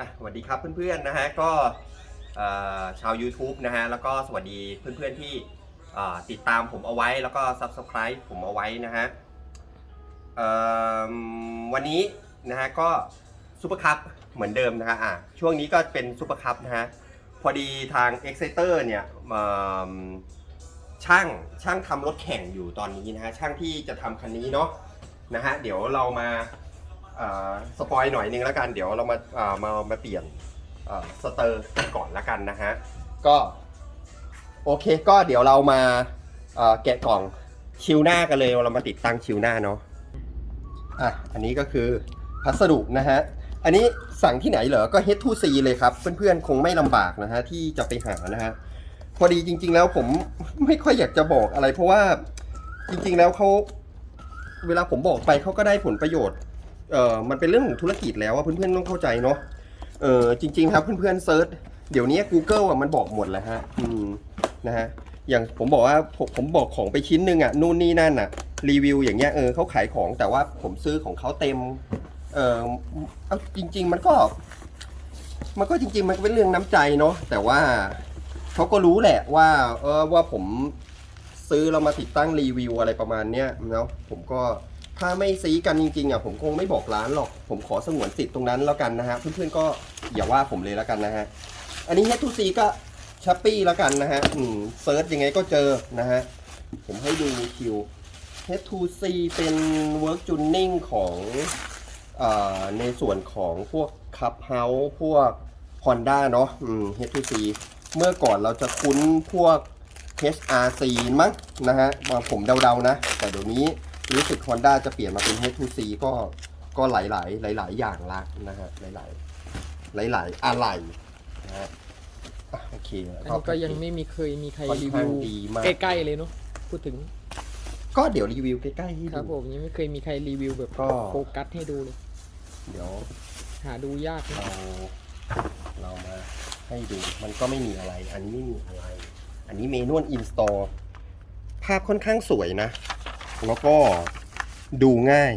อะสวัสดีครับเพื่อนๆนะฮะก็ชาว YouTube นะฮะแล้วก็สวัสดีเพื่อนๆที่ติดตามผมเอาไว้แล้วก็ Subscribe ผมเอาไว้นะฮะวันนี้นะฮะก็ซูเปอร์คัพเหมือนเดิมนะฮะอะช่วงนี้ก็เป็นซูเปอร์คัพนะฮะพอดีทาง Exciter เนี่ยเอิ่มช่างช่างทำรถแข่งอยู่ตอนนี้นะฮะช่างที่จะทำคันนี้เนาะนะฮะเดี๋ยวเรามา สปอยหน่อยนึงแล้วกัน เดี๋ยวเรามามามาเปลี่ยนสเตอร์กันก่อนแล้วกันนะฮะ ก็โอเคก็เดี๋ยวเรามาแกะกล่องชิวหน้ากันเลยเรามาติดตั้งชิวหน้าเนาะอะอันนี้ก็คือพัสดุนะฮะ อันนี้สั่งที่ไหนเหรอ ก็ H2C เลยครับ เพื่อนๆ คงไม่ลำบากนะฮะ ที่จะไปหานะฮะ พอดีจริง ๆ แล้วผมไม่ค่อยอยากจะบอกอะไร เพราะว่าจริง ๆ แล้วเขาเวลาผมบอกไปเขาก็ได้ผลประโยชน์ เอ่อมันเป็นเรื่องของธุรกิจแล้วว่าเพื่อนๆต้องเข้าใจเนาะเออจริง ๆ ครับเพื่อนๆเซิร์ชเดี๋ยวนี้ Google อะมันบอกหมดแล้วฮะอืมนะฮะอย่างผมบอกว่าผมผมบอกของไปชิ้นหนึ่งอะนู่นนี่นั่นอะรีวิวอย่างเงี้ยเออเขาขายของแต่ว่าผมซื้อของเขาเต็มเออเอาจริง ๆ มันก็ มันก็จริง ๆ มันก็เป็นเรื่องน้ำใจเนาะแต่ว่าเขาก็รู้แหละว่าเออว่าผมซื้อเรามาติดตั้งรีวิวอะไรประมาณเนี้ยเนาะผมก็ ถ้าไม่ซีกันจริงๆอะผมคงไม่บอกร้านหรอก ผมขอสงวนสิทธิ์ตรงนั้นแล้วกันนะฮะ เพื่อนๆก็อย่าว่าผมเลยแล้วกันนะฮะ อันนี้ H2C ก็ช้อปปี้แล้วกันนะฮะ อืมเซิร์ชยังไงก็เจอนะฮะ ผมให้ดูคิว H2C เป็น Work Tuning ของอในส่วนของพวก Clubhouse พวก Honda เนาะอืม H2C เมื่อก่อนเราจะคุ้นพวก HRC มั้งนะฮะมาผมเดาๆนะ แต่เดี๋ยวนี้ รู้สึก Honda จะเปลี่ยนมาเป็น H2C ก็ก็หลายหลายๆหลายๆอย่างละนะฮะหลายหลายหลายๆหลายๆอะไรนะฮะอะโอเคอันนี้ก็ยังไม่มีเคยมีใครค่อนรีข้าวิงวดีมาก ใกล้ๆเลยเนาะพูดถึงก็เดี๋ยวรีวิวใกล้ๆให้ครับผดู มยังไม่เคยมีใครรีวิวแบบก็ โฟกัสให้ดูเลยเดี๋ยว หาดูยากนะเราเรามาให้ดูมันก็ไม่มีอะไร อันนี้ไม่มีอะไร อันนี้เมนวลอินสตอลภาพค่อนข้างสวยนะ แล้วก็ดูง่าย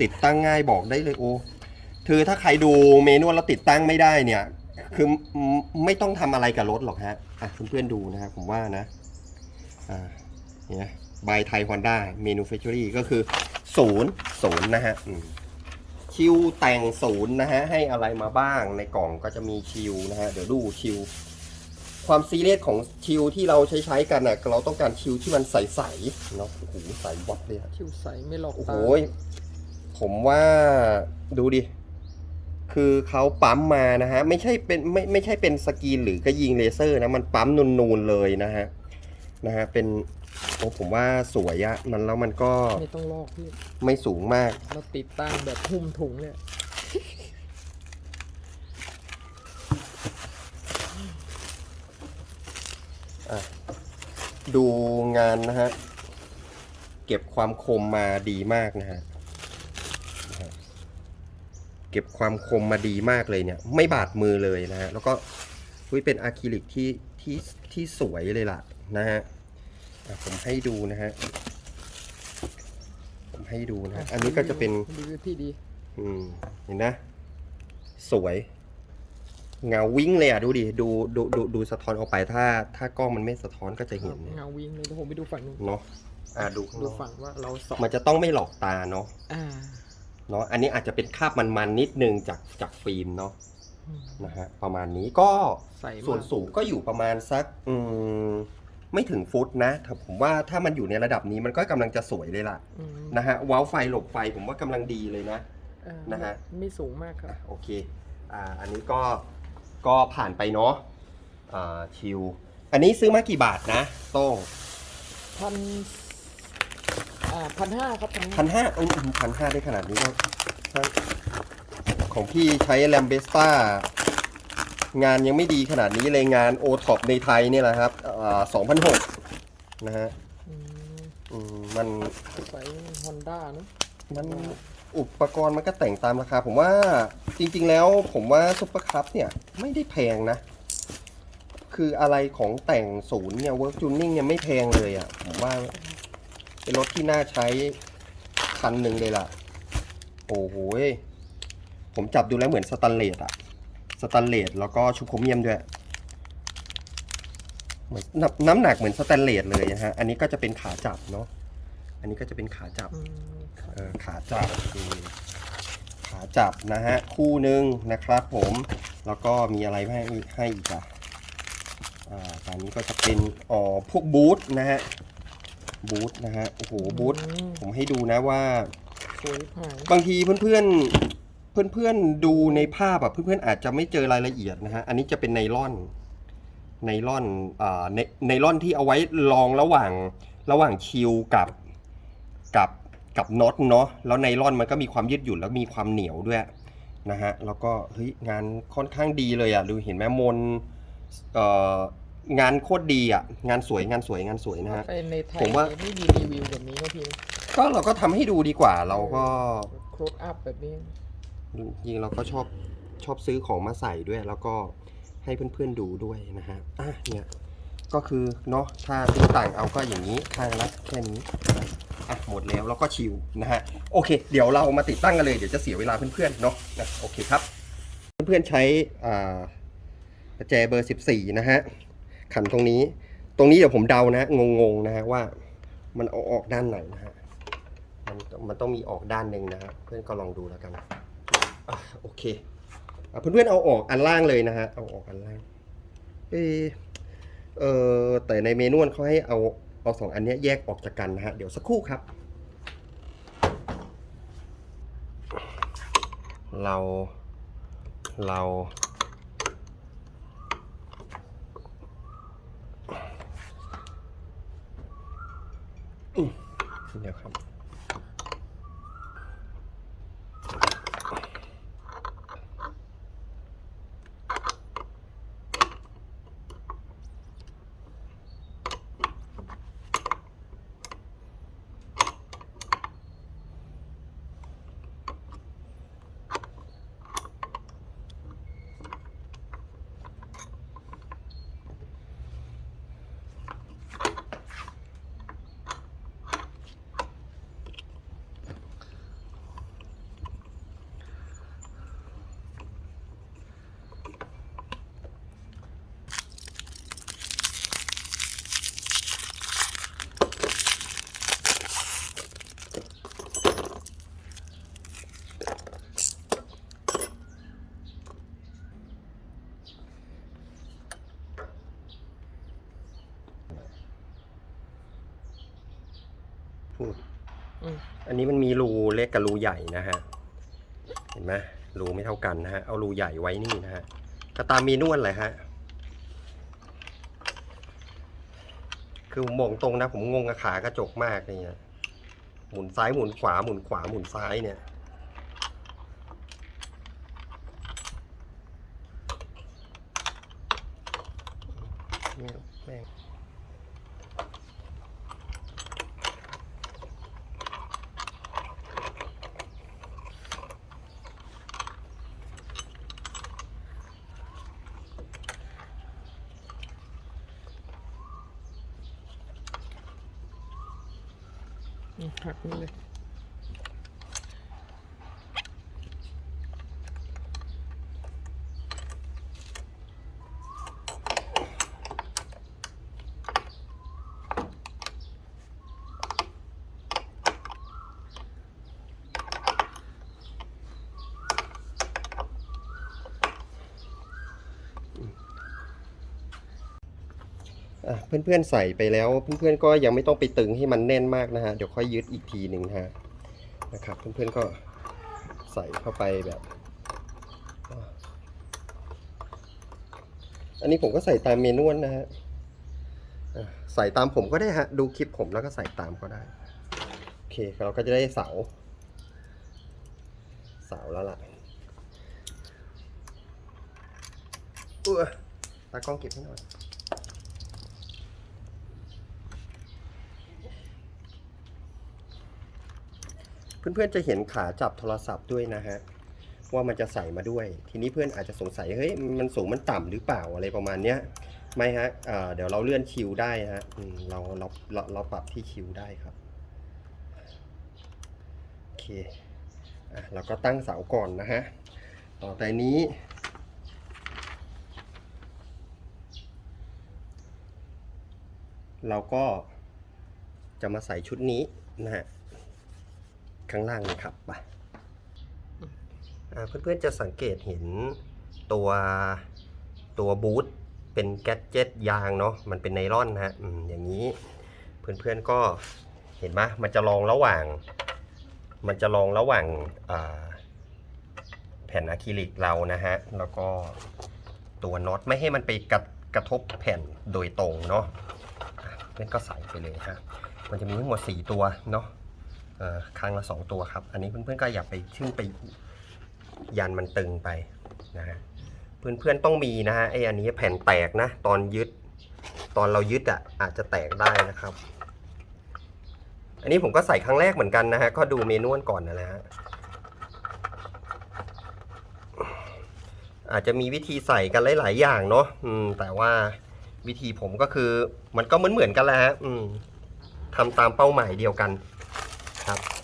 ติดตั้งง่ายบอกได้เลยโอ้คือถ้าใครดูเมนวลแล้วติดตั้งไม่ได้เนี่ย คือไม่ต้องทำอะไรกับรถหรอกฮะอะเพื่อนๆดูนะครับผมว่านะอ่าเนี่ยบายไทยฮอนด้าเมนูเฟคเจอรี่ก็คือศูนย์ศูนย์นะฮะอืมชิวแต่งศูนย์นะฮะให้อะไรมาบ้างในกล่องก็จะมีชิวนะฮะเดี๋ยวดูชิว ความซีเรียสของชิวที่เราใช้ใช้กันอะเราต้องการชิวที่มันใสๆเนาะโอ้โหใสวับเลยอะชิวใสไม่หลอกโอ้โหตาผมว่าดูดิ คือเขาปั๊มมานะฮะ ไม่ใช่เป็นไม่ไม่ใช่เป็นสกรีนหรือก็ยิงเลเซอร์นะ มันปั๊มนูนๆเลยนะฮะนะฮะเป็นโอ้ผมว่าสวยอะมันแล้วมันก็ไม่ต้องลอกพี่ไม่สูงมาก เราติดตั้งแบบหุ้มถุงเลย ดูงานนะฮะ เก็บความคมมาดีมากนะฮะนะฮะ เก็บความคมมาดีมากเลยเนี่ย ไม่บาดมือเลยนะฮะ แล้วก็อุ้ยเป็นอะคริลิกที่ที่ที่สวยเลยล่ะนะฮะอะผมให้ดูนะฮะ ผมให้ดูนะฮะ อันนี้ก็จะเป็นรีวิวที่ดี อืม เห็นนะ สวย เงาวิ่งเลยอะดูดิดูดูดูดูสะท้อนออกไปถ้า ถ้ากล้องมันไม่สะท้อนก็จะเห็นเนี่ยเงาวิ่งเลยเดี๋ยวผมไปดูฝั่งนู้นเนาะอ่าดูข้างดูนอกฝั่งว่าเราสองมันจะต้องไม่หลอกตาเนาะอ่าเนาะอันนี้อาจจะเป็นคราบมันๆนิดนึงจากจากฟิล์มเนาะอืมนะฮะประมาณนี้ก็ ใส่มากส่วนสูงก็อยู่ประมาณสักอืมไม่ถึงฟุตนะแต่ผมว่าถ้ามันอยู่ในระดับนี้มันก็กำลังจะสวยเลยล่ะอืมนะฮะว้าวไฟหลบไฟผมว่ากำลังดีเลยนะอ่านะฮะ ไม่สูงมากครับโอเคอ่าอันนี้ก็ ก็ผ่านไปเนาะอ่าชิว อันนี้ซื้อมากี่บาทนะโต้งพันอ่าพันห้าครับพันพันห้าอืมพันห้าได้ขนาดนี้ก็ถ้าของพี่ใช้แลมเบสต้างานยังไม่ดีขนาดนี้เลยงานโอท็อปในไทยเนี่ยแหละครับอ่าสองพันหกนะฮะอืมอืมมันใส่ฮอนด้าเนอะมันอุปกรณ์มันก็แต่งตามราคา ผมว่าจริง ๆ แล้วผมว่าซุปเปอร์คัพเนี่ย ไม่ได้แพงนะ คืออะไรของแต่งศูนย์เนี่ยเวิร์กจูนิ่งเนี่ยไม่แพงเลยอะ่ะผมว่าเป็นรถที่น่าใช้คันหนึ่งเลยล่ะ โอ้โหยผมจับดูแล้วเหมือนสแตันเลสอะ่ะแตนเลสแล้วก็ชูโครเมียมด้วยเหมือนน้ำน้ำหนักเหมือนสแตนเลสเลยนะฮะ อันนี้ก็จะเป็นขาจับเนาะอันนี้ก็จะเป็นขาจับอืมครับเออขาจับอืม ขาจับนะฮะ คู่หนึ่งนะครับผม แล้วก็มีอะไรให้ให้อีกอะอ่าตอนนี้ก็จะเป็นอ๋อพวกบูทนะฮะ บูทนะฮะ โอ้โห บูทอืมผมให้ดูนะว่าสวยหายบางทีเพื่อนๆ เพื่อนๆ ดูในภาพอะเพื่อนๆ อาจจะไม่เจอรายละเอียดนะฮะ อันนี้จะเป็นไนล่อน ไนล่อนอ่าไนไนล่อนที่เอาไว้รองระหว่างระหว่างคิวกับกับ กับน็อตเนาะแล้วไนล่อนมันก็มีความยืดหยุ่นแล้วมีความเหนียวด้วยนะฮะแล้วก็เฮ้ยงานค่อนข้างดีเลยอะดูเห็นไหมมนเอ่องานโคตรดีอะงานสวยงานสวยงานสวยนะฮะไปในไทยผมว่าไม่มีรีวิวแบบนี้นะพี่ก็เราก็ทำให้ดูดีกว่าเราก็โคลดอัพแบบนี้จริงๆเราก็ชอบชอบซื้อของมาใส่ด้วย แล้วก็ให้เพื่อนๆดูด้วยนะฮะอะเนี่ยก็คือเนาะถ้าซื้อต่างเอาก็อย่างนี้ข้างละแค่นี้นะ อะหมดแล้วแล้วก็ชิวนะฮะโอเค เดี๋ยวเรามาติดตั้งกันเลยเดี๋ยวจะเสียเวลาเพื่อนๆเนาะนะโอเคครับ เพื่อนๆใช้อ่าประแจเบอร์ 14 นะฮะขันตรงนี้ ตรงนี้เดี๋ยวผมเดานะงงๆนะฮะว่ามันเอาออกด้านไหนนะฮะมันมันต้องมีออกด้านหนึ่งนะฮะเพื่อนก็ลองดูแล้วกันอะโอเคอเพื่อนๆเอาออกอันล่างเลยนะฮะเอาออกอันล่างเออเออแต่ในเมนูเขาให้เอา เอาสองอันนี้แยกออกจากกันนะฮะ เดี๋ยวสักครู่ครับ เรา เราอืมเดี๋ยวครับ พูด อันนี้มันมีรูเล็กกับรูใหญ่นะฮะ เห็นไหมรูไม่เท่ากันนะฮะ เอารูใหญ่ไว้นี่นะฮะก็ตามเมนวลเลยฮะ คือผมมองตรงนะผมงงกับขากระจกมากเนี่ยหมุนซ้ายหมุนขวาหมุนขวาหมุนซ้ายเนี่ยแม่งแม่ง อื เพื่อนๆใส่ไปแล้วเพื่อนๆก็ยังไม่ต้องไปตึงให้มันแน่นมากนะฮะเดี๋ยวค่อยยึดอีกทีหนึ่งนะฮะนะครับเพื่อนๆก็ใส่เข้าไปแบบ อันนี้ผมก็ใส่ตามเมนูนะฮะอะใส่ตามผมก็ได้ฮะดูคลิปผมแล้วก็ใส่ตามก็ได้โอเคเราก็จะได้เสา เสาแล้วล่ะเออตากล้องเก็บให้หน่อย เพื่อนๆจะเห็นขาจับโทรศัพท์ด้วยนะฮะว่ามันจะใส่มาด้วย ทีนี้เพื่อนอาจจะสงสัยเฮ้ยมันสูงมันต่ำหรือเปล่าอะไรประมาณเนี้ยไม่ฮะเเดี๋ยวเราเลื่อนคิวได้ฮะเราเราเราเราปรับที่คิวได้ครับโอเคอเราก็ตั้งเสาก่อนนะฮะต่อไปนี้เราก็จะมาใส่ชุดนี้นะฮะ ข้างล่างเลยครับไปเพื่อนๆจะสังเกตเห็นตัวตัวบูทเป็นแก๊สเจ็ตยางเนาะมันเป็นไนลอนนะฮะออย่างนี้เพื่อนๆก็เห็นไหมมันจะรองระหว่าง มันจะรองระหว่างแผ่นอะคริลิกเรานะฮะแล้วก็ตัวน็อตไม่ให้มันไปกระกระทบแผ่นโดยตรงเนาะอะเพื่อนก็ใส่ไปเลยฮะมันจะมีทั้งหมด 4 ตัวเนาะ เอ่อข้งละ 2 ตัวครับ อันนี้เพื่อนๆก็อย่าไปชึ่งไปยันมันตึงไปนะฮะเพื่อนๆต้องมีนะฮะไออันนี้แผ่นแตกนะ ตอนยึด ตอนเรายึดอะอาจจะแตกได้นะครับ อันนี้ผมก็ใส่ครั้งแรกเหมือนกันนะฮะก็ดูเมนูกันก่อนนะฮะอาจจะมีวิธีใส่กันหลาย ๆ อย่างเนาะอืมแต่ว่าวิธีผมก็คือมันก็เหมือนเหมือนกันแหละฮะอืมทำตามเป้าหมายเดียวกัน ครับ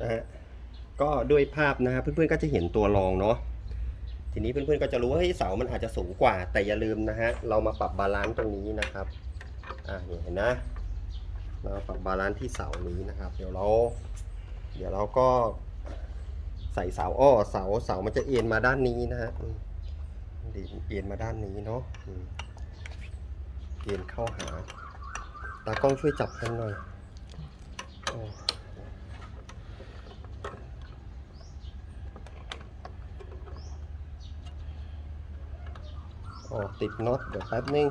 นะฮะก็ด้วยภาพนะฮะเพื่อนๆก็จะเห็นตัวรองเนาะทีนี้เพื่อนๆก็จะรู้ว่าเฮ้ยเสามันอาจจะสูงกว่า แต่อย่าลืมนะฮะเรามาปรับบาลานซ์ตรงนี้นะครับอ่าเห็นนะเรามาปรับบาลานซ์ที่เสานี้นะครับ เดี๋ยวเรา เดี๋ยวเราก็ใส่เสาอ้อเสาเสามันจะเอ็นมาด้านนี้นะฮะเอ็นมาด้านนี้เนาะเอ็นเข้าหาตากล้องช่วยจับให้หน่อย อ้อ๋อติดน็อตเดี๋ยวแป๊บนึง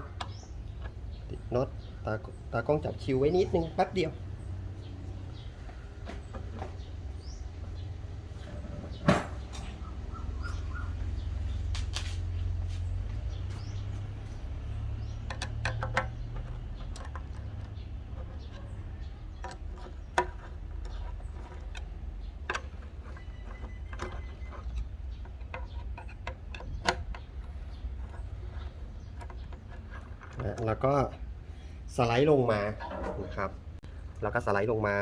ติดน็อตตาตากล้องจับคิวไว้นิดนึงแป๊บเดียวะแล้วก็สไลด์ลงมานะครับ แล้วก็สไลด์ลงมา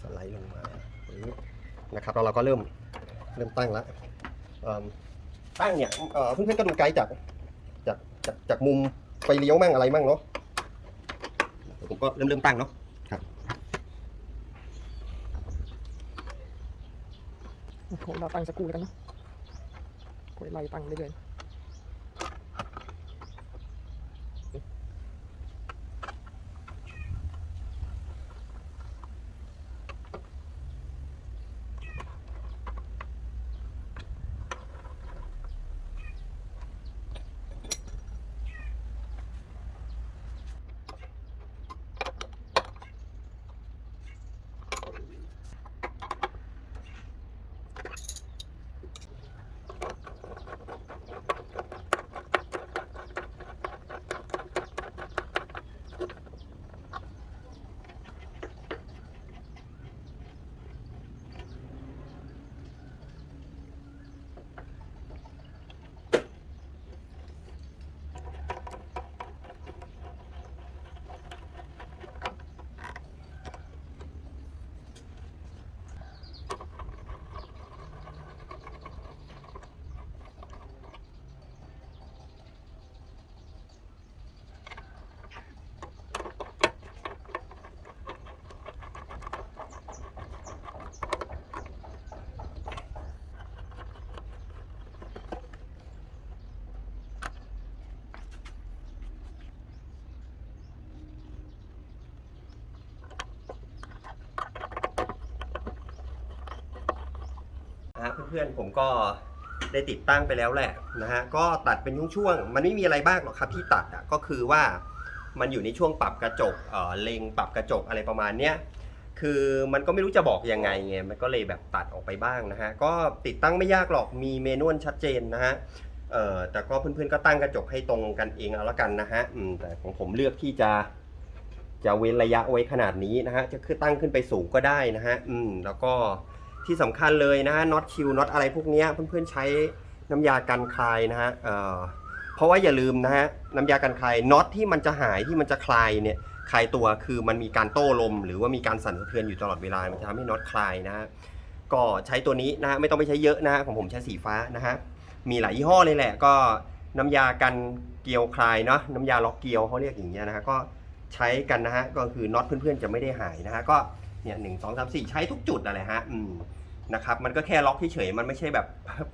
สไลด์ลงมาปึ๊บนะครับแล้วเราก็เริ่มเริ่มตั้งแล้วเอิ่มตั้งเนี่ยเอ่อเพื่อนๆก็ดูไกด์จากจากจากจากมุมไฟเลี้ยวมั่งอะไรมั่งเนาะเดี๋ยวผมก็เริ่มเริ่มตั้งเนาะครับผมเราตั้งสกครูกันเนาะ กดไล่ตั้งเรื่อย นะฮะเพื่อนๆผมก็ได้ติดตั้งไปแล้วแหละนะฮะก็ตัดเป็นช่วงๆมันไม่มีอะไรบ้างหรอกครับที่ตัดอะก็คือว่ามันอยู่ในช่วงปรับกระจกเอ่อเล็งปรับกระจกอะไรประมาณเนี้ยคือมันก็ไม่รู้จะบอกยังไงไงมันก็เลยแบบตัดออกไปบ้างนะฮะก็ติดตั้งไม่ยากหรอกมีเมนูชัดเจนนะฮะเอ่อแต่ก็เพื่อนๆก็ตั้งกระจกให้ตรงกันเองเอาละกันนะฮะอืมแต่ของผมเลือกที่จะจะเว้นระยะไว้ขนาดนี้นะฮะจะคือตั้งขึ้นไปสูงก็ได้นะฮะอืมแล้วก็ ที่สำคัญเลยนะฮะน็อตชิลน็อตอะไรพวกนี้เพื่อนๆใช้น้ำยากันคลายนะฮะเเพราะว่าอย่าลืมนะฮะน้ำยากันคลายน็อตที่มันจะหายที่มันจะคลายเนี่ยคลายตัวคือมันมีการโต้ลม หรือว่ามีการสั่นสะเทือนอยู่ตลอดเวลามันจะทำให้น็อตคลายนะฮะก็ใช้ตัวนี้นะฮะไม่ต้องไปใช้เยอะนะฮะของผมใช้สีฟ้านะฮะมีหลายยี่ห้อเลยแหละ ก็น้ำยากันเกลียวคลายเนาะน้ำยาล็อกเกลียวเขาเรียกอย่างเงี้ยนะฮะก็ใช้กันนะฮะก็คือน็อตเพื่อนๆจะไม่ได้หายนะฮะก็ เนี่ยหนึ่งสองสามสี่ใช้ทุกจุดอะไรฮะอืมนะครับมันก็แค่ล็อกเฉยๆมันไม่ใช่แบบ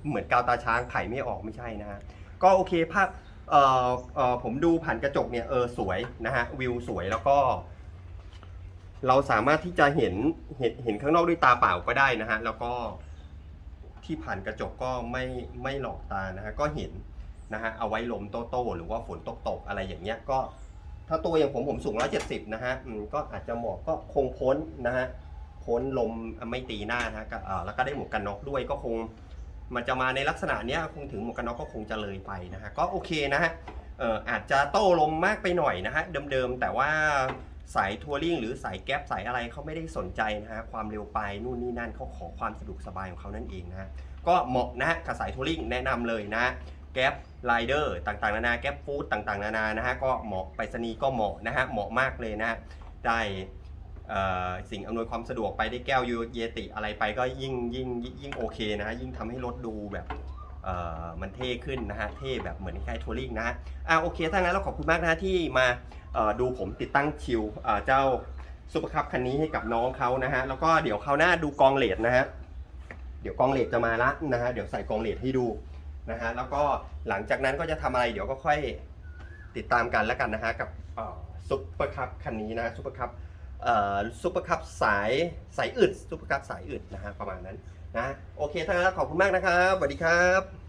เหมือนกาวตาช้างไขไม่ออกไม่ใช่นะฮะก็โอเคภาพเอ่อเอ่อผมดูผ่านกระจกเนี่ยเออสวยนะฮะวิวสวยแล้วก็ เราสามารถที่จะเห็นเห็นเห็นข้างนอกด้วยตาเปล่าก็ได้นะฮะแล้วก็ที่ผ่านกระจกก็ไม่ไม่หลอกตานะฮะก็เห็นนะฮะเอาไว้ลมโต้โตหรือว่าฝนตกตกๆอะไรอย่างเงี้ยก็ ถ้าตัวอย่างผมผมสูง 170 นะฮะก็อาจจะเหมาะก็คงพ้นนะฮะพ้นลมไม่ตีหน้านะฮะแล้วก็ได้หมวกกันน็อกด้วยก็คง มันจะมาในลักษณะเนี้ยคงถึงหมวกกันน็อกก็คงจะเลยไปนะฮะก็โอเคนะฮะอาจจะโต้ลมมากไปหน่อยนะฮะเดิมๆแต่ว่าสายทัวริงหรือสายแก๊ปสายอะไรเขาไม่ได้สนใจนะฮะความเร็วไปนู่นนี่นั่นเขาขอความสะดวกสบายของเขานั่นเองนะฮะก็เหมาะนะฮะกับสายทัวริงแนะนำเลยนะฮะแก๊ป ไลเดอร์ต่างๆ นานาแก๊ปฟู้ดต่างๆ นานานะฮะก็เหมาะไปรษณีย์ก็เหมาะนะฮะเหมาะมากเลยนะฮะได้สิ่งอำนวยความสะดวกไปได้แก้วยูเยติอะไรไปก็ยิ่งยิ่งยิ่งโอเคนะฮะยิ่งทำให้รถดูแบบมันเท่ขึ้นนะฮะเท่แบบเหมือนคล้ายทัวริงนะอ่าโอเคถ้างั้นเราขอบคุณมากนะที่มาดูผมติดตั้งชิวเอ่อเจ้าซุปเปอร์คัพคันนี้ให้กับน้องเขานะฮะแล้วก็เดี๋ยวคราวหน้าดูกองเลดนะฮะเดี๋ยวกองเลดจะมาละนะฮะเดี๋ยวใส่กองเลดให้ดู นะฮะแล้วก็หลังจากนั้นก็จะทำอะไรเดี๋ยวก็ค่อยติดตามกันแล้วกันนะฮะกับซุปเปอร์คัพคันนี้นะซุปเปอร์คัพซุปเปอร์คัพสายสายอึดซุปเปอร์คัพสายอึดนะฮะประมาณนั้นนะโอเคถ้างั้นแล้วขอบคุณมากนะครับสวัสดีครับ